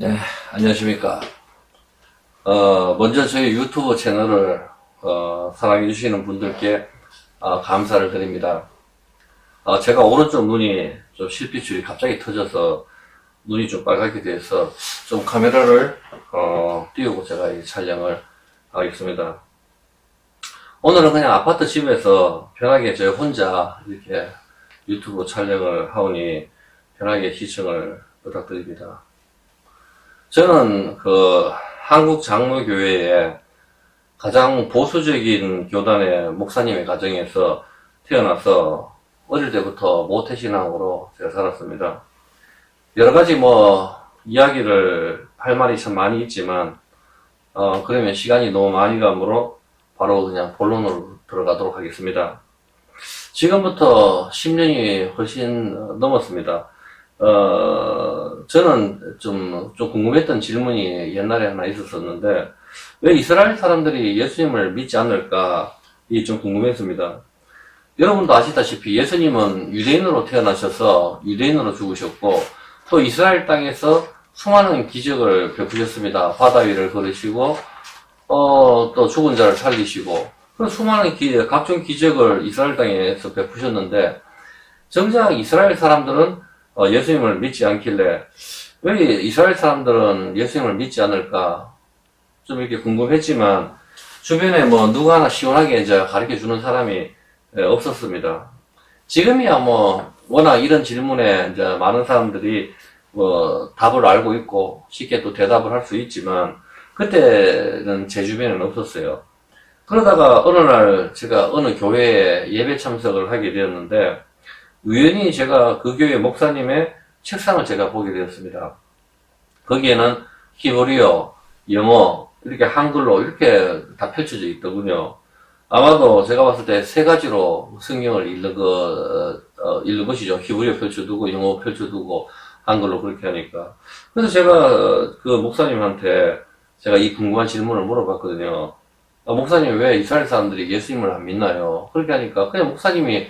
네, 안녕하십니까. 어, 먼저 저희 유튜브 채널을, 어, 사랑해주시는 분들께, 어, 감사를 드립니다. 어, 제가 오른쪽 눈이 좀 실핏줄이 갑자기 터져서 눈이 좀 빨갛게 돼서 좀 카메라를, 어, 띄우고 제가 이 촬영을 하겠습니다. 오늘은 그냥 아파트 집에서 편하게 저 혼자 이렇게 유튜브 촬영을 하오니 편하게 시청을 부탁드립니다. 저는 그 한국 장로교회의 가장 보수적인 교단의 목사님의 가정에서 태어나서 어릴 때부터 모태신앙으로 제가 살았습니다. 여러 가지 뭐 이야기를 할 말이 참 많이 있지만 어 그러면 시간이 너무 많이 가므로 바로 그냥 본론으로 들어가도록 하겠습니다. 지금부터 10년이 훨씬 넘었습니다. 어, 저는 좀, 좀 궁금했던 질문이 옛날에 하나 있었었는데, 왜 이스라엘 사람들이 예수님을 믿지 않을까, 이게 좀 궁금했습니다. 여러분도 아시다시피 예수님은 유대인으로 태어나셔서 유대인으로 죽으셨고, 또 이스라엘 땅에서 수많은 기적을 베푸셨습니다. 바다 위를 걸으시고, 어, 또 죽은 자를 살리시고, 그런 수많은 기, 각종 기적을 이스라엘 땅에서 베푸셨는데, 정작 이스라엘 사람들은 어, 예수님을 믿지 않길래 왜 이스라엘 사람들은 예수님을 믿지 않을까 좀 이렇게 궁금했지만 주변에 뭐 누구 하나 시원하게 이제 가르쳐 주는 사람이 예, 없었습니다. 지금이야 뭐 워낙 이런 질문에 이제 많은 사람들이 뭐 답을 알고 있고 쉽게 또 대답을 할 수 있지만 그때는 제 주변에는 없었어요. 그러다가 어느 날 제가 어느 교회에 예배 참석을 하게 되었는데 우연히 제가 그 교회 목사님의 책상을 제가 보게 되었습니다. 거기에는 히브리어, 영어, 이렇게 한글로 이렇게 다 펼쳐져 있더군요. 아마도 제가 봤을 때 세 가지로 성경을 읽는 거, 어, 읽는 것이죠. 히브리어 펼쳐두고, 영어 펼쳐두고, 한글로 그렇게 하니까. 그래서 제가 그 목사님한테 제가 이 궁금한 질문을 물어봤거든요. 아, 목사님 왜 이스라엘 사람들이 예수님을 안 믿나요? 그렇게 하니까 그냥 목사님이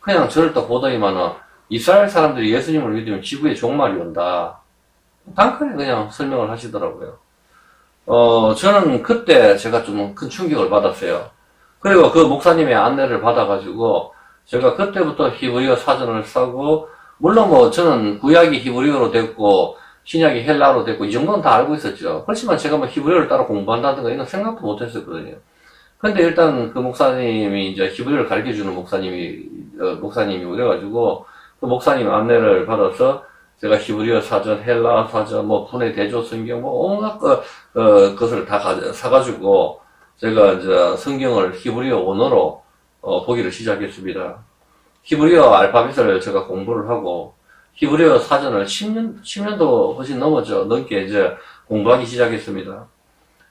그냥 저를 딱 보더니만은 이스라엘 사람들이 예수님을 믿으면 지구에 종말이 온다. 단칼에 그냥 설명을 하시더라고요. 어, 저는 그때 제가 좀 큰 충격을 받았어요. 그리고 그 목사님의 안내를 받아가지고 제가 그때부터 히브리어 사전을 사고 물론 뭐 저는 구약이 히브리어로 됐고 신약이 헬라어로 됐고 이 정도는 다 알고 있었죠. 그렇지만 제가 뭐 히브리어를 따로 공부한다든가 이런 생각도 못 했었거든요. 근데 일단 그 목사님이 이제 히브리어를 가르쳐 주는 목사님이 어, 목사님이 그래가지고 그 목사님 안내를 받아서 제가 히브리어 사전, 헬라 사전, 뭐 분해 대조 성경 뭐 온갖 그, 어, 것을 다 가, 사가지고 제가 이제 성경을 히브리어 원어로 어, 보기를 시작했습니다. 히브리어 알파벳을 제가 공부를 하고 히브리어 사전을 10년 10년도 훨씬 넘었죠. 넘게 이제 공부하기 시작했습니다.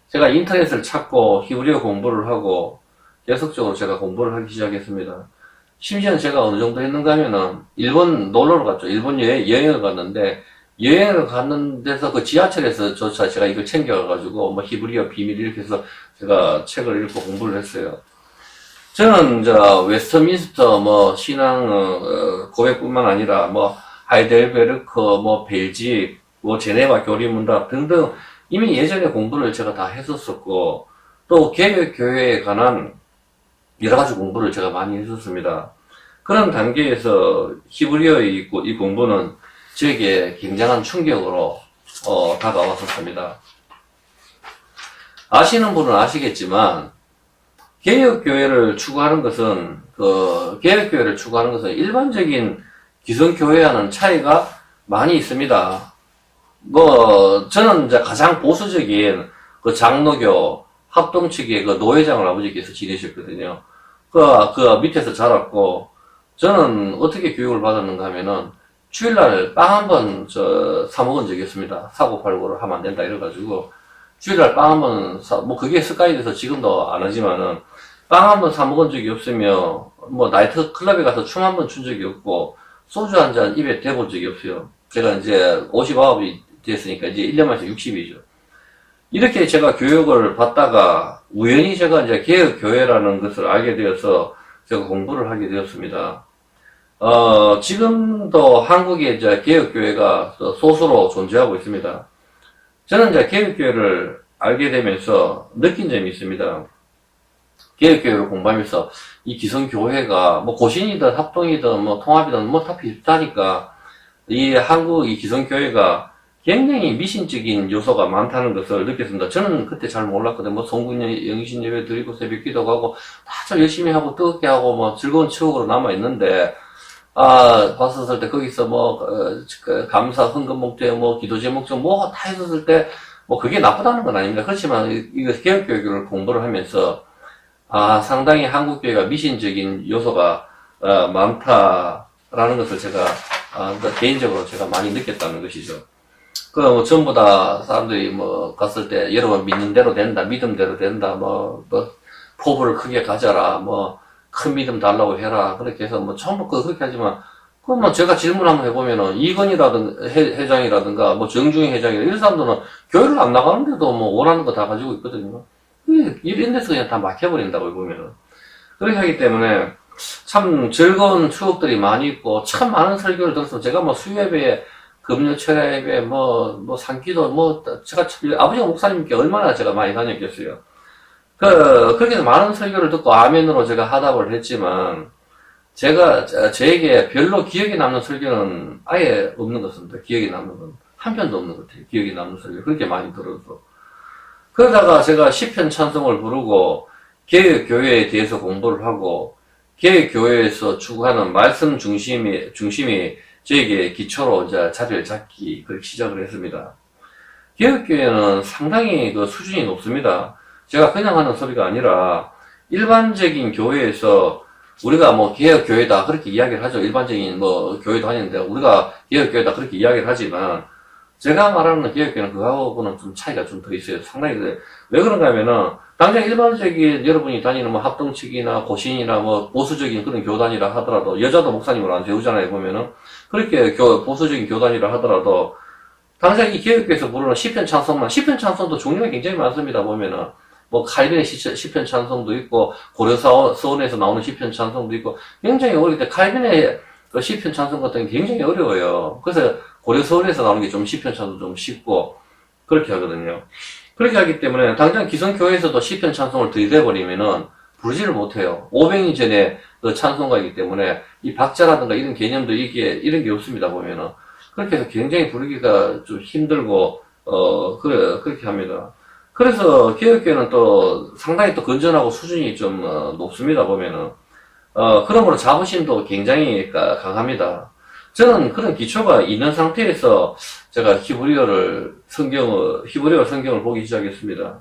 제가 인터넷을 찾고 히브리어 공부를 하고 계속적으로 제가 공부를 하기 시작했습니다. 심지어 제가 어느 정도 했는가 하면은 일본 놀러를 갔죠. 일본 여행, 여행을 갔는데 여행을 갔는 데서 그 지하철에서 조차 제가 이걸 챙겨가가지고 뭐 히브리어 비밀 이렇게 해서 제가 책을 읽고 공부를 했어요. 저는 이제 웨스트민스터 뭐 신앙 어, 고백뿐만 아니라 뭐 하이델베르크 뭐 벨직 뭐 제네바 교리문답 등등 이미 예전에 공부를 제가 다 했었었고 또 개혁 교회에 관한 여러 가지 공부를 제가 많이 했었습니다. 그런 단계에서 히브리어의 이, 이 공부는 저에게 굉장한 충격으로 어, 다가왔었습니다. 아시는 분은 아시겠지만 개혁교회를 추구하는 것은 그 개혁교회를 추구하는 것은 일반적인 기성교회와는 차이가 많이 있습니다. 뭐 저는 이제 가장 보수적인 그 장로교 합동 측의 그 노회장을 아버지께서 지내셨거든요. 그, 그 밑에서 자랐고, 저는 어떻게 교육을 받았는가 하면은, 주일날 빵 한 번, 저, 사먹은 적이 있습니다. 사고 팔고를 하면 안 된다 이래가지고, 주일날 빵 한 번 사, 뭐 그게 습관이 돼서 지금도 안 하지만은, 빵 한 번 사먹은 적이 없으며, 뭐 나이트 클럽에 가서 춤 한 번 춘 적이 없고, 소주 한 잔 입에 대본 적이 없어요. 제가 이제 59이 됐으니까 이제 1년 만에 60이죠. 이렇게 제가 교육을 받다가 우연히 제가 이제 개혁교회라는 것을 알게 되어서 제가 공부를 하게 되었습니다. 어, 지금도 한국에 이제 개혁교회가 소수로 존재하고 있습니다. 저는 이제 개혁교회를 알게 되면서 느낀 점이 있습니다. 개혁교회를 공부하면서 이 기성교회가 뭐 고신이든 합동이든 뭐 통합이든 뭐 다 비슷하니까 이 한국 이 기성교회가 굉장히 미신적인 요소가 많다는 것을 느꼈습니다. 저는 그때 잘 몰랐거든요. 뭐 송군 영신 예배 드리고 새벽 기도가 하고 다참 열심히 하고 뜨겁게 하고 뭐 즐거운 추억으로 남아 있는데 아 봤었을 때 거기서 뭐 어, 그 감사 헌금 목적 뭐 기도 제목 좀 뭐 다 했었을 때 뭐 그게 나쁘다는 건 아닙니다. 그렇지만 이- 이거 개혁교육을 공부를 하면서 아 상당히 한국교회가 미신적인 요소가 어, 많다라는 것을 제가 아, 개인적으로 제가 많이 느꼈다는 것이죠. 그, 뭐, 전부 다, 사람들이 뭐, 갔을 때, 여러분 믿는 대로 된다, 믿음 대로 된다, 뭐, 뭐, 포부를 크게 가져라, 뭐, 큰 믿음 달라고 해라, 그렇게 해서, 뭐, 전부 그, 그렇게 하지만, 그, 뭐, 제가 질문 한번 해보면은, 이건이라든가, 회, 회장이라든가, 뭐, 정중희 회장이라, 이런 사람들은 교회를 안 나가는데도 뭐, 원하는 거 다 가지고 있거든요. 그, 이런 데서 그냥 다 막혀버린다고, 보면은. 그렇게 하기 때문에, 참 즐거운 추억들이 많이 있고, 참 많은 설교를 들었어. 제가 뭐, 수요예배에, 금요 철야 예배 뭐, 뭐, 산기도, 뭐, 제가 참- 아버지가 목사님께 얼마나 제가 많이 다녔겠어요. 그, 그렇게 많은 설교를 듣고 아멘으로 제가 하답을 했지만, 제가, 저- 저에게 별로 기억에 남는 설교는 아예 없는 것 같습니다. 기억에 남는 건. 한 편도 없는 것 같아요. 기억에 남는 설교. 그렇게 많이 들어서. 그러다가 제가 시편 찬송을 부르고, 개혁교회에 대해서 공부를 하고, 개혁교회에서 추구하는 말씀 중심이, 중심이 저에게 기초로 이제 자리를 잡기 그렇게 시작을 했습니다. 개혁교회는 상당히 그 수준이 높습니다. 제가 그냥 하는 소리가 아니라 일반적인 교회에서 우리가 뭐 개혁교회다 그렇게 이야기를 하죠. 일반적인 뭐 교회도 하는데 우리가 개혁교회다 그렇게 이야기를 하지만 제가 말하는 개혁교회는 그거하고는 좀 차이가 좀 더 있어요. 상당히. 왜 그런가 하면은 당장 일반적인 여러분이 다니는 뭐 합동측이나 고신이나 뭐 보수적인 그런 교단이라 하더라도 여자도 목사님을 안 세우잖아요 보면은. 그렇게 교, 보수적인 교단이라 하더라도 당장 이 개혁교에서 부르는 시편 찬송만 시편 찬송도 종류가 굉장히 많습니다 보면은. 뭐 칼빈의 시- 시편 찬송도 있고 고려서원에서 나오는 시편 찬송도 있고 굉장히 어릴 때 칼빈의 그 시편 찬송 같은 게 굉장히 어려워요. 그래서 고려서원에서 나오는 게 좀 시편 찬송 좀 쉽고 그렇게 하거든요 그렇게 하기 때문에 당장 기성교회에서도 시편 찬송을 들이대버리면은 부르지를 못해요 500년 전에 그 찬송가이기 때문에 이 박자라든가 이런 개념도 이게 이런 게 없습니다 보면은 그렇게 해서 굉장히 부르기가 좀 힘들고 어 그래 그렇게 합니다. 그래서 개혁교회는 또 상당히 또 건전하고 수준이 좀 어, 높습니다 보면은 어 그러므로 자부심도 굉장히 가- 강합니다. 저는 그런 기초가 있는 상태에서 제가 히브리어를 성경을 히브리어 성경을 보기 시작했습니다.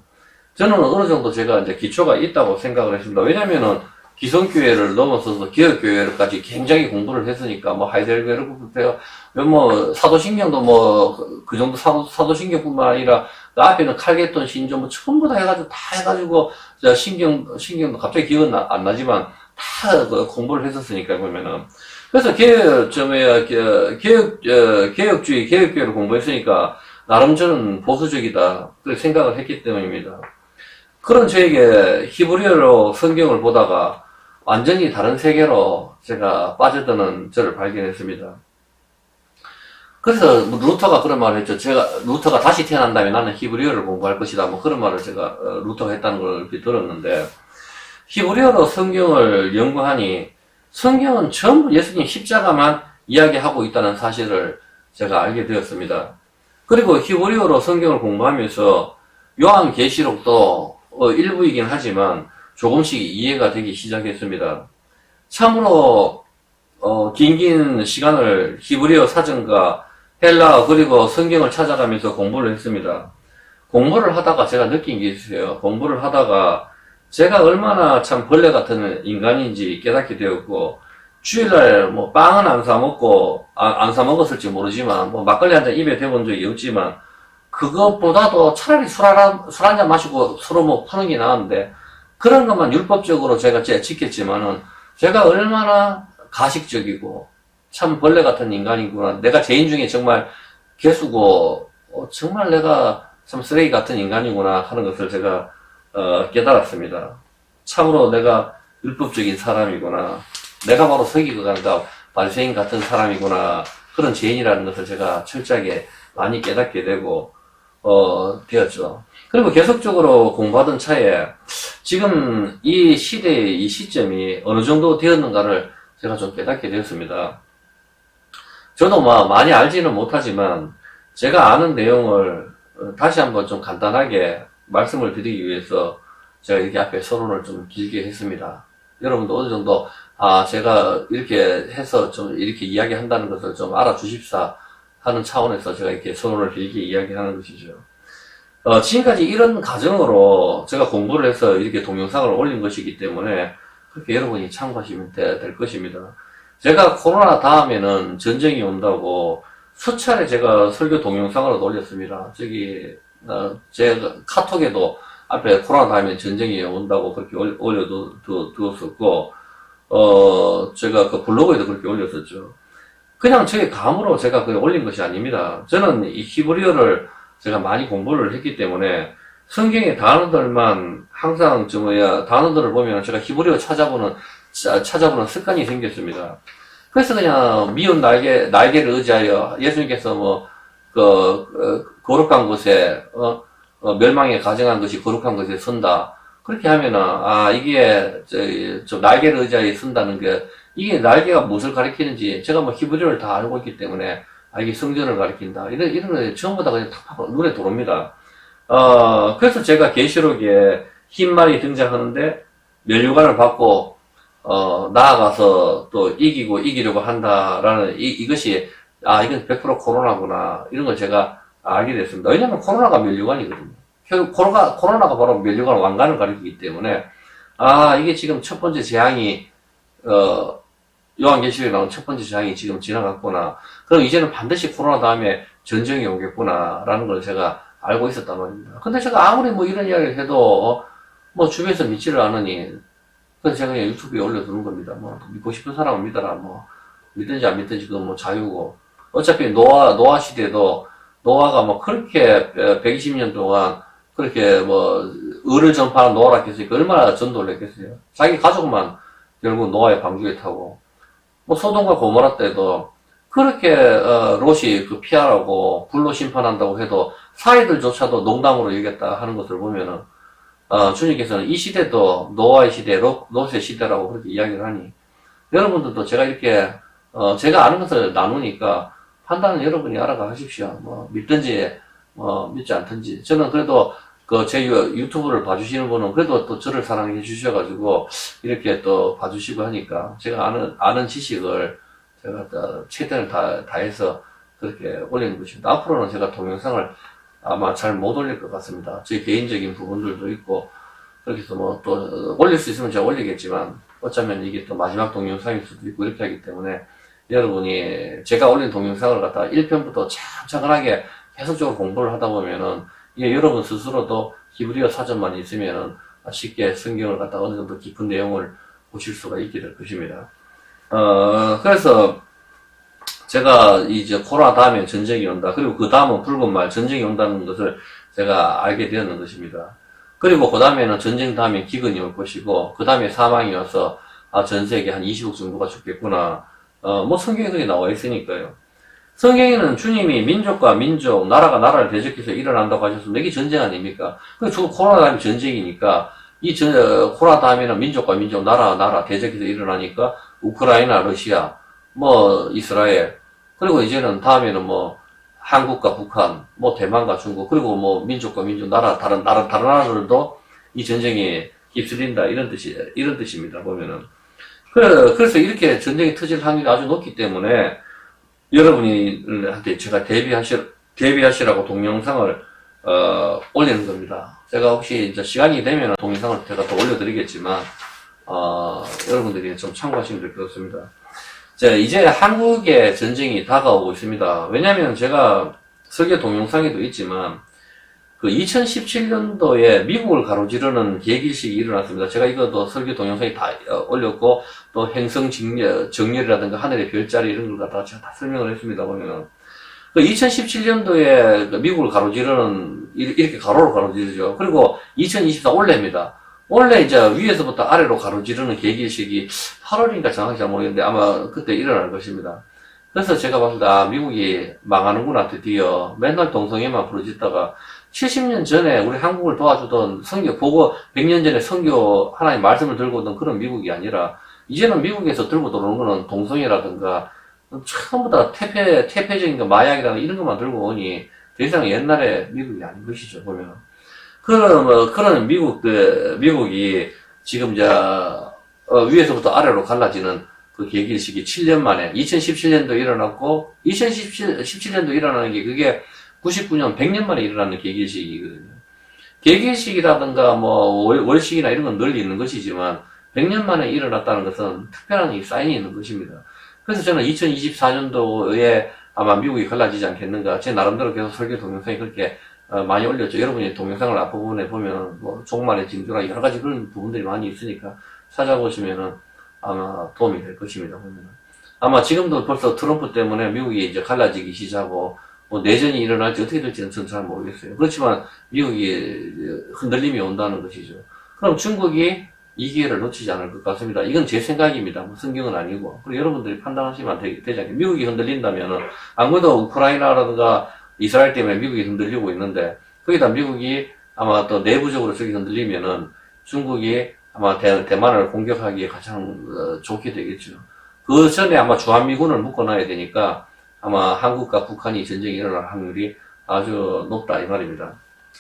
저는 어느 정도 제가 이제 기초가 있다고 생각을 했습니다. 왜냐면은 기성교회를 넘어서서 기업교회까지 굉장히 공부를 했으니까, 뭐, 하이델베르크부터, 뭐, 사도신경도 뭐, 그- 그 정도 사도, 사도신경뿐만 아니라, 그 앞에는 칼게톤 신조 뭐, 전부 다 해가지고, 다 해가지고, 저 신경, 신경도 갑자기 기억은 나- 안 나지만, 다그 공부를 했었으니까, 보면은. 그래서 개혁, 저, 뭐야, 개- 개혁, 어, 개혁주의, 개혁교회를 공부했으니까, 나름 저는 보수적이다. 그렇게 생각을 했기 때문입니다. 그런 저에게 히브리어로 성경을 보다가 완전히 다른 세계로 제가 빠져드는 저를 발견했습니다. 그래서 뭐 루터가 그런 말을 했죠. 제가 루터가 다시 태어난다면 나는 히브리어를 공부할 것이다. 뭐 그런 말을 제가 어, 루터가 했다는 걸 들었는데 히브리어로 성경을 연구하니 성경은 전부 예수님 십자가만 이야기하고 있다는 사실을 제가 알게 되었습니다. 그리고 히브리어로 성경을 공부하면서 요한계시록도 어, 일부이긴 하지만 조금씩 이해가 되기 시작했습니다. 참으로 어, 긴긴 시간을 히브리어 사전과 헬라어 그리고 성경을 찾아가면서 공부를 했습니다. 공부를 하다가 제가 느낀 게 있어요. 공부를 하다가 제가 얼마나 참 벌레 같은 인간인지 깨닫게 되었고 주일날 뭐 빵은 안 사 먹고 아, 안사 먹었을지 모르지만 뭐 막걸리 한 잔 입에 대본 적이 없지만 그것보다도 차라리 술 한, 술 한 잔 마시고 서로 뭐 푸는 게 나은데 그런 것만 율법적으로 제가 제 지켰지만은 제가 얼마나 가식적이고 참 벌레 같은 인간이구나. 내가 죄인 중에 정말 개수고 어, 정말 내가 참 쓰레기 같은 인간이구나 하는 것을 제가 어, 깨달았습니다. 참으로 내가 율법적인 사람이구나. 내가 바로 서기관과 발세인 같은 사람이구나. 그런 죄인이라는 것을 제가 철저하게 많이 깨닫게 되고 어, 되었죠. 그리고 계속적으로 공부하던 차에 지금 이 시대의 이 시점이 어느 정도 되었는가를 제가 좀 깨닫게 되었습니다. 저도 뭐 많이 알지는 못하지만 제가 아는 내용을 어, 다시 한번 좀 간단하게 말씀을 드리기 위해서 제가 이렇게 앞에 서론을 좀 길게 했습니다. 여러분도 어느 정도 아 제가 이렇게 해서 좀 이렇게 이야기한다는 것을 좀 알아주십사 하는 차원에서 제가 이렇게 서론을 길게 이야기하는 것이죠. 어, 지금까지 이런 과정으로 제가 공부를 해서 이렇게 동영상을 올린 것이기 때문에 그렇게 여러분이 참고하시면 되- 될 것입니다. 제가 코로나 다음에는 전쟁이 온다고 수차례 제가 설교 동영상을 올렸습니다. 저기, 어, 제 카톡에도 앞에 코로나 다음에 전쟁이 온다고 그렇게 올- 올려두었었고, 어, 제가 그 블로그에도 그렇게 올렸었죠. 그냥 저의 감으로 제가 그냥 올린 것이 아닙니다. 저는 이 히브리어를 제가 많이 공부를 했기 때문에 성경의 단어들만 항상 저 뭐야 단어들을 보면 제가 히브리어 찾아보는 자- 찾아보는 습관이 생겼습니다. 그래서 그냥 미운 날개 날개를 의지하여 예수님께서 뭐그 거룩한 곳에 어, 어, 멸망에 가정한 것이 거룩한 것에 선다. 그렇게 하면은 아 이게 저, 저 날개를 의지하여 선다는 게 이게 날개가 무엇을 가리키는지 제가 뭐 히브리어를 다 알고 있기 때문에 아 이게 성전을 가리킨다. 이런 이런 거 전부 다 그냥 탁 눈에 들어옵니다. 어 그래서 제가 계시록에 흰 말이 등장하는데 멸류관을 받고 어 나아가서 또 이기고 이기려고 한다라는 이 이것이 아 이건 100% 코로나구나 이런 걸 제가 알게 됐습니다. 왜냐하면 코로나가 멸류관이거든요. 결국 코로나 코로나가 바로 멸류관 왕관을 가리키기 때문에 아 이게 지금 첫 번째 재앙이 어 요한계시록에 나온 첫 번째 재앙이 지금 지나갔구나. 그럼 이제는 반드시 코로나 다음에 전쟁이 오겠구나라는 걸 제가 알고 있었단 말입니다. 근데 제가 아무리 뭐 이런 이야기를 해도 어, 뭐 주변에서 믿지를 않으니 그래서 제가 그냥 유튜브에 올려두는 겁니다. 뭐 믿고 싶은 사람은 믿어라. 뭐 믿든지 안 믿든지 그건 뭐 자유고 어차피 노아 노아 시대도 노아가 뭐 그렇게 120년 동안 그렇게 뭐 을을 전파하는 노아라 했으니까 얼마나 전도를 했겠어요. 자기 가족만 결국 노아의 방주에 타고 뭐 소돔과 고모라 때도 그렇게 어, 롯이 그 피하라고 불로 심판한다고 해도 사이들조차도 농담으로 여겼다 하는 것을 보면은 어, 주님께서는 이 시대도 노아의 시대, 롯, 롯의 시대라고 그렇게 이야기를 하니 여러분들도 제가 이렇게 어, 제가 아는 것을 나누니까 판단은 여러분이 알아가 하십시오. 뭐 믿든지 뭐 믿지 않든지 저는 그래도 그 제 유튜브를 봐주시는 분은 그래도 또 저를 사랑해 주셔가지고 이렇게 또 봐주시고 하니까 제가 아는 아는 지식을 제가 다 최대한 다 다해서 그렇게 올리는 것입니다. 앞으로는 제가 동영상을 아마 잘 못 올릴 것 같습니다. 제 개인적인 부분들도 있고 그렇게 해서 뭐 또 올릴 수 있으면 제가 올리겠지만 어쩌면 이게 또 마지막 동영상일 수도 있고 이렇게 하기 때문에 여러분이 제가 올린 동영상을 갖다가 1편부터 차근차근하게 계속적으로 공부를 하다 보면은 이게 여러분 스스로도 히브리어 사전만 있으면은 쉽게 성경을 갖다가 어느 정도 깊은 내용을 보실 수가 될 것입니다. 어, 그래서 제가 이제 코로나 다음에 전쟁이 온다. 그리고 그 다음은 붉은 말, 전쟁이 온다는 것을 제가 알게 되었는 것입니다. 그리고 그 다음에는 전쟁 다음에 기근이 올 것이고, 그 다음에 사망이 와서, 아, 전 세계 한 20억 정도가 죽겠구나. 어, 뭐 성경에 그게 나와 있으니까요. 성경에는 주님이 민족과 민족, 나라가 나라를 대적해서 일어난다고 하셨습니다. 이게 전쟁 아닙니까? 그 지금 코로나 다음에 전쟁이니까, 이 전, 어, 코로나 다음에는 민족과 민족, 나라, 나라 대적해서 일어나니까, 우크라이나, 러시아, 뭐, 이스라엘, 그리고 이제는 다음에는 뭐, 한국과 북한, 뭐, 대만과 중국, 그리고 뭐, 민족과 민족, 나라, 다른, 나라, 다른 나라들도 이 전쟁에 휩쓸린다. 이런 뜻이, 이런 뜻입니다. 보면은. 그, 그래서 이렇게 전쟁이 터질 확률이 아주 높기 때문에, 여러분한테 제가 대비하시, 대비하시라고 동영상을, 어, 올리는 겁니다. 제가 혹시 이제 시간이 되면 동영상을 제가 더 올려드리겠지만, 어, 여러분들이 좀 참고하시면 될 것 같습니다. 자, 이제 한국의 전쟁이 다가오고 있습니다. 왜냐면 제가 설계 동영상에도 있지만, 그 2017년도에 미국을 가로지르는 계기식이 일어났습니다. 제가 이것도 설계 동영상에 다 어, 올렸고, 또 행성 정렬, 정렬이라든가 하늘의 별자리 이런 걸 갖다가 제가 다 설명을 했습니다. 보면은. 그 2017년도에 미국을 가로지르는, 이- 이렇게 가로로 가로지르죠. 그리고 2024 올해입니다. 원래 이제 위에서부터 아래로 가로지르는 계기식이 8월인가 정확히 잘 모르겠는데 아마 그때 일어날 것입니다. 그래서 제가 아, 미국이 망하는구나, 드디어. 맨날 동성애만 부르짖다가, 70년 전에 우리 한국을 도와주던 성교, 보고 100년 전에 성교 하나님 말씀을 들고 오던 그런 미국이 아니라, 이제는 미국에서 들고 들어오는 거는 동성애라든가, 전부 다 퇴폐, 퇴폐적인 거, 마약이라든가 이런 것만 들고 오니, 더 이상 옛날에 미국이 아닌 것이죠, 보면. 그런, 뭐, 그런 미국, 그, 미국이 지금, 저, 어, 위에서부터 아래로 갈라지는 그 계기일식이 7년 만에, 2017년도 일어났고, 2017, 17년도 일어나는 게 그게 99년, 100년 만에 일어나는 계기일식이거든요. 계기일식이라든가 뭐 월, 월식이나 이런 건늘 있는 것이지만 100년 만에 일어났다는 것은 특별한 이 사인이 있는 것입니다. 그래서 저는 2024년도에 아마 미국이 갈라지지 않겠는가. 제 나름대로 계속 설교 동영상이 그렇게 어, 많이 올렸죠. 여러분이 동영상을 앞부분에 보면 뭐 종말의 징조나 여러 가지 그런 부분들이 많이 있으니까 찾아보시면은 아마 도움이 될 것입니다. 아마 지금도 벌써 트럼프 때문에 미국이 이제 갈라지기 시작하고 뭐 내전이 일어날지 어떻게 될지는 저는 잘 모르겠어요. 그렇지만 미국이 흔들림이 온다는 것이죠. 그럼 중국이 이 기회를 놓치지 않을 것 같습니다. 이건 제 생각입니다. 뭐 성경은 아니고. 그리고 여러분들이 판단하시면 되, 되지 않겠 미국이 흔들린다면은, 아무래도 우크라이나라든가 이스라엘 때문에 미국이 흔들리고 있는데, 거기다 미국이 아마 또 내부적으로 저기 흔들리면은 중국이 아마 대, 대만을 공격하기에 가장 어, 좋게 되겠죠. 그 전에 아마 주한미군을 묶어놔야 되니까 아마 한국과 북한이 전쟁이 일어날 확률이 아주 높다 이 말입니다.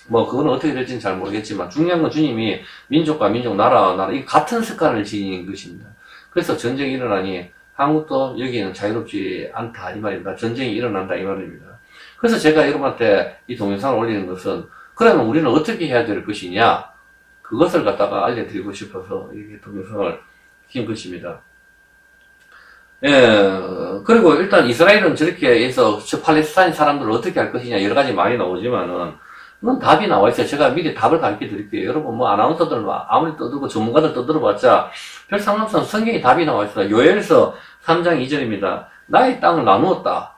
뭐 그거는 어떻게 될지는 잘 모르겠지만 중요한 건 주님이 민족과 민족, 나라와 나라 이 같은 습관을 지닌 것입니다. 그래서 전쟁이 일어나니 한국도 여기는 자유롭지 않다 이 말입니다. 전쟁이 일어난다 이 말입니다. 그래서 제가 여러분한테 이 동영상을 올리는 것은 그러면 우리는 어떻게 해야 될 것이냐 그것을 갖다가 알려드리고 싶어서 이 동영상을 킨 것입니다. 예, 그리고 일단 이스라엘은 저렇게 해서 저 팔레스타인 사람들을 어떻게 할 것이냐 여러 가지 말이 나오지만은 그건 답이 나와 있어요. 제가 미리 답을 가르쳐 드릴게요. 여러분 뭐 아나운서들 뭐 아무리 떠들고 전문가들 떠들어봤자 별 상관없어 성경에 답이 나와 있어요. 요엘서 3장 2절입니다. 나의 땅을 나누었다.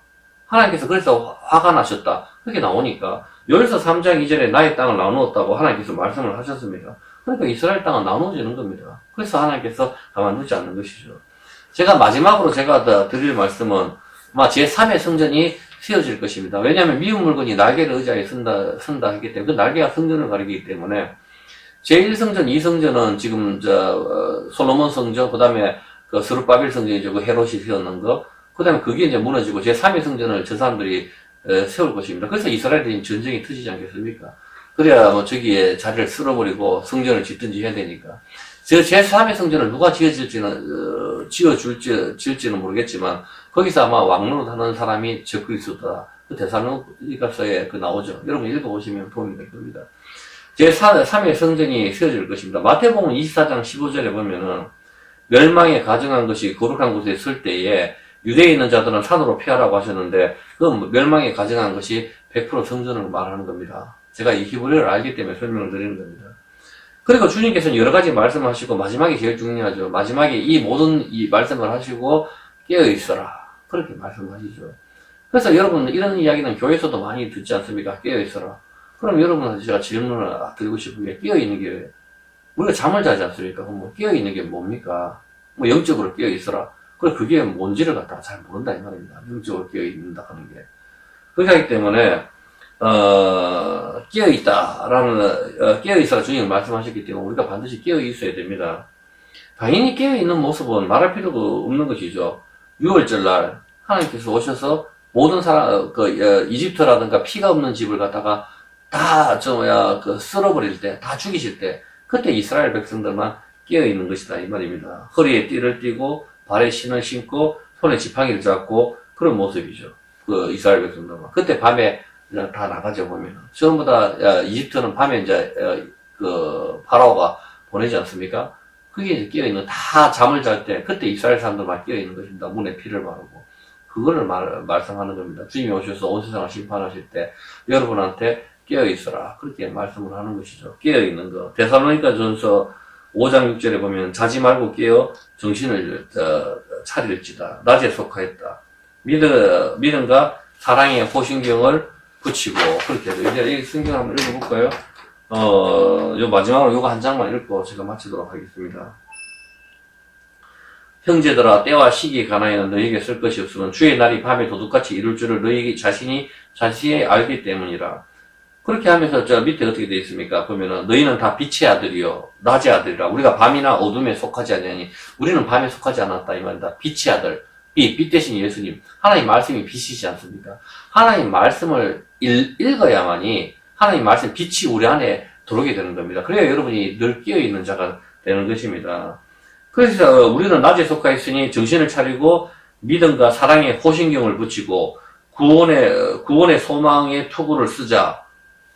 하나님께서 그래서 화가 나셨다. 그렇게 나오니까 요엘서 3장 2절에 나의 땅을 나누었다고 하나님께서 말씀을 하셨습니다. 그러니까 이스라엘 땅은 나누어지는 겁니다. 그래서 하나님께서 가만두지 않는 것이죠. 제가 마지막으로 제가 더 드릴 말씀은 아마 제3의 성전이 세워질 것입니다. 왜냐하면 미운 물건이 날개를 의자에 쓴다, 쓴다 했기 때문에 그 날개가 성전을 가리기 때문에 제1성전, 2성전은 지금 저 어, 솔로몬 성전, 그 다음에 그 스룹바빌 성전이죠. 그 헤롯이 세웠는 거. 그 다음에 그게 이제 무너지고 제3의 성전을 저 사람들이 에, 세울 것입니다. 그래서 이스라엘이 전쟁이 터지지 않겠습니까? 그래야 뭐 저기에 자리를 쓸어버리고 성전을 짓든지 해야 되니까. 저 제3의 성전을 누가 지어질지는, 어, 지어줄지, 지을지는 모르겠지만, 거기서 아마 왕노릇 하는 사람이 적그리스도다. 그 대사로니가서에 그 나오죠. 여러분 읽어보시면 도움이 될 겁니다. 제3의 성전이 세워질 것입니다. 마태복음 24장 15절에 보면은, 멸망에 가정한 것이 거룩한 곳에 있을 때에 유대에 있는 자들은 산으로 피하라고 하셨는데, 그 멸망에 가정한 것이 100% 성전을 말하는 겁니다. 제가 이 히브리어를 알기 때문에 설명을 드리는 겁니다. 그리고 주님께서는 여러 가지 말씀하시고 마지막에 제일 중요하죠. 마지막에 이 모든 이 말씀을 하시고 깨어 있어라. 그렇게 말씀하시죠. 그래서 여러분 이런 이야기는 교회에서도 많이 듣지 않습니까? 깨어 있어라. 그럼 여러분한테 제가 질문을 드리고 싶은 게 깨어 있는 게 우리가 잠을 자지 않습니까? 그럼 뭐 깨어 있는 게 뭡니까? 뭐 영적으로 깨어 있어라. 그래 그게 뭔지를 갖다가 잘 모른다 이 말입니다. 영적으로 깨어 있는다 하는 게. 그렇기 때문에 어, 깨어 있다라는 어, 깨어 있어라 주님이 말씀하셨기 때문에 우리가 반드시 깨어 있어야 됩니다. 당연히 깨어 있는 모습은 말할 필요가 없는 것이죠. 6월절 날 하나님께서 오셔서 모든 사람 그 어, 이집트라든가 피가 없는 집을 갖다가 다저 뭐야 그 쓸어버릴 때 다 죽이실 때 그때 이스라엘 백성들만 깨어 있는 것이다 이 말입니다. 허리에 띠를 띠고 발에 신을 신고 손에 지팡이를 잡고 그런 모습이죠. 그 이스라엘 백성들만 그때 밤에 다 나가죠 보면 전부 다 야, 이집트는 밤에 이제 어, 그 파라오가 보내지 않습니까? 그게 이제 끼어 있는 다 잠을 잘 때 그때 이스라엘 사람들만 끼어 있는 것입니다. 문에 피를 바르고 그거를 말, 말씀하는 겁니다. 주님이 오셔서 온 세상을 심판하실 때 여러분한테 깨어 있어라 그렇게 말씀을 하는 것이죠. 깨어 있는 거. 데살로니가 전서 5장 6절에 보면 자지 말고 깨어 정신을 어, 차릴지다. 낮에 속하였다. 믿음, 믿음과 사랑의 호신경을 붙이고 그렇게 해서 이제 이 성경 한번 읽어볼까요? 어, 요 마지막으로 요거 한 장만 읽고 제가 마치도록 하겠습니다. 형제들아 때와 시기에 관하여 너희에게 쓸 것이 없으면 주의 날이 밤에 도둑같이 이룰 줄을 너희 자신이 자신이 알기 때문이라. 그렇게 하면서 저 밑에 어떻게 되어 있습니까? 보면은 너희는 다 빛의 아들이요 낮의 아들이라. 우리가 밤이나 어둠에 속하지 않냐니 우리는 밤에 속하지 않았다 이 말이다. 빛의 아들. 빛, 빛 대신 예수님. 하나님 말씀이 빛이지 않습니까? 하나님 말씀을 읽, 읽어야만이 하나님 말씀 빛이 우리 안에 들어오게 되는 겁니다. 그래야 여러분이 늘 끼어 있는 자가 되는 것입니다. 그래서 우리는 낮에 속하 있으니 정신을 차리고 믿음과 사랑에 호신경을 붙이고 구원의 구원의 소망의 투구를 쓰자.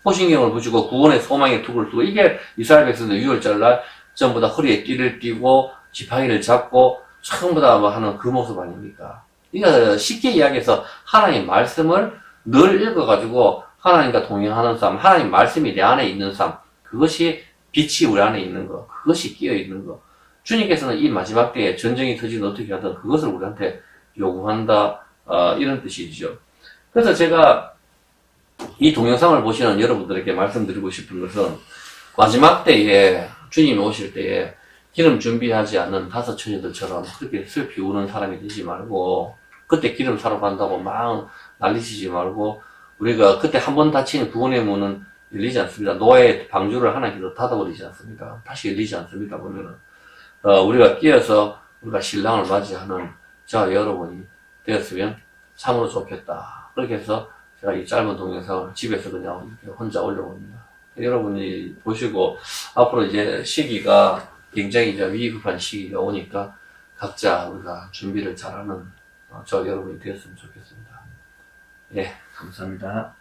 호신경을 붙이고 구원의 소망의 투구를 쓰고 이게 이스라엘 백성들 6월절 날 전부 다 허리에 띠를 띠고 지팡이를 잡고 전부 다 뭐 하는 그 모습 아닙니까? 그러니까 쉽게 이야기해서 하나님 말씀을 늘 읽어가지고 하나님과 동행하는 삶, 하나님 말씀이 내 안에 있는 삶, 그것이 빛이 우리 안에 있는 거, 그것이 끼어 있는 거. 주님께서는 이 마지막 때에 전쟁이 터지면 어떻게 하든 그것을 우리한테 요구한다, 어, 이런 뜻이죠. 그래서 제가 이 동영상을 보시는 여러분들에게 말씀드리고 싶은 것은 마지막 때에 주님이 오실 때에 기름 준비하지 않는 다섯 처녀들처럼 그렇게 슬피 우는 사람이 되지 말고 그때 기름 사러 간다고 막 난리치지 말고 우리가 그때 한번 닫힌 구원의 문은 열리지 않습니다. 노아의 방주를 하나님께서 닫아버리지 않습니다. 다시 열리지 않습니다. 보면은 어, 우리가 끼어서 우리가 신랑을 맞이하는 저와 여러분이 되었으면 참으로 좋겠다. 그렇게 해서 제가 이 짧은 동영상을 집에서 그냥 혼자 올려봅니다. 여러분이 보시고 앞으로 이제 시기가 굉장히 이제 위급한 시기가 오니까 각자 우리가 준비를 잘하는 어, 저 여러분이 되었으면 좋겠습니다. 예, 감사합니다.